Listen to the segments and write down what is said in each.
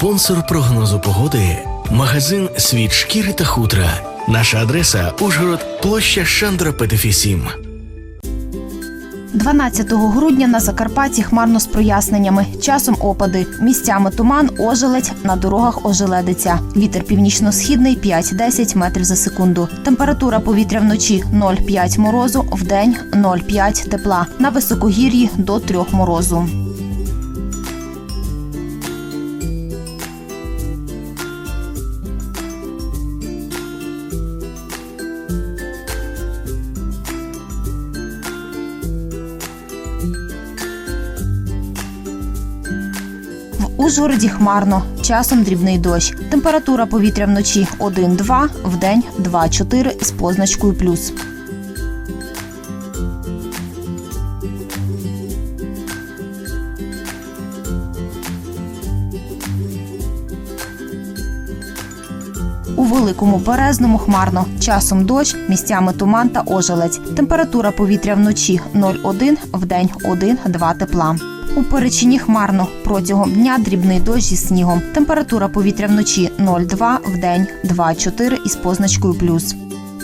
Спонсор прогнозу погоди магазин Світ шкіри та хутра. Наша адреса Ужгород, площа Шандра Петефі 7. 12 грудня на Закарпатті хмарно з проясненнями. Часом опади. Місцями туман, ожеледь, на дорогах ожеледиться. Вітер північно-східний 5-10 метрів за секунду. Температура повітря вночі 0,5 морозу, вдень 0,5 тепла. На високогір'ї до 3 морозу. Ужгороді хмарно, часом дрібний дощ. Температура повітря вночі 1-2, вдень 2-4 з позначкою плюс. У великому березному хмарно, часом дощ, місцями туман та ожеледь. Температура повітря вночі 0,1, вдень 1-2 тепла. У Перечині хмарно протягом дня дрібний дощ зі снігом. Температура повітря вночі 0,2, вдень 2,4 із позначкою плюс.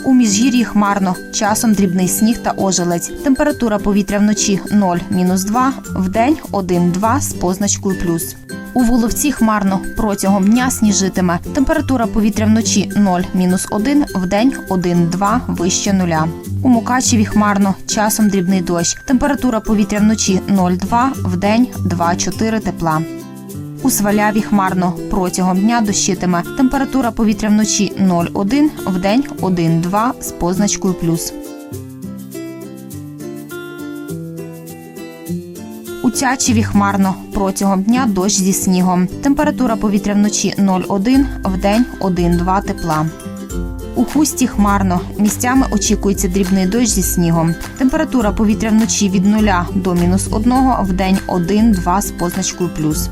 У міжгір'ї хмарно, часом дрібний сніг та ожеледь. Температура повітря вночі 0-2, вдень 1-2 з позначкою плюс. У Воловці хмарно протягом дня сніжитиме. Температура повітря вночі 0-1, вдень 1-2 вище нуля. У Мукачеві хмарно, часом дрібний дощ. Температура повітря вночі 0,2, вдень 2-4 тепла. У Сваляві хмарно протягом дня дощитиме. Температура повітря вночі 0,1, вдень 1,2 з позначкою плюс. У Тячеві хмарно протягом дня дощ зі снігом. Температура повітря вночі 0,1, вдень 1,2 тепла. У хусті хмарно. Місцями очікується дрібний дощ зі снігом. Температура повітря вночі від 0 до мінус 1, вдень 1-2 з позначкою плюс.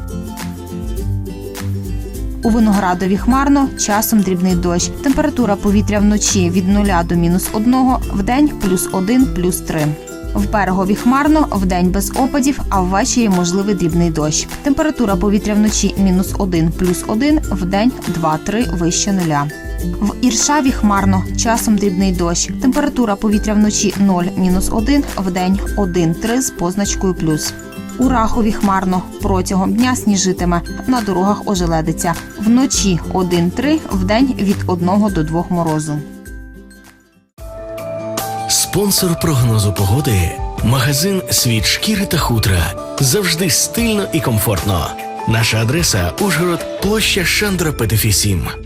У Виноградові хмарно, часом дрібний дощ. Температура повітря вночі від 0 до мінус 1, вдень плюс 1, плюс 3. В берегові хмарно, вдень без опадів, а ввечері можливий дрібний дощ. Температура повітря вночі мінус 1, плюс 1, вдень 2-3 вище нуля. В Іршаві хмарно, часом дрібний дощ. Температура повітря вночі 0, мінус 1, вдень 1-3 з позначкою плюс. У Рахові хмарно протягом дня сніжитиме, на дорогах ожеледиться. Вночі 1-3, вдень від 1 до 2 морозу. Спонсор прогнозу погоди магазин Світ шкіри та хутра. Завжди стильно і комфортно. Наша адреса Ужгород, площа Шандра Петефі 7.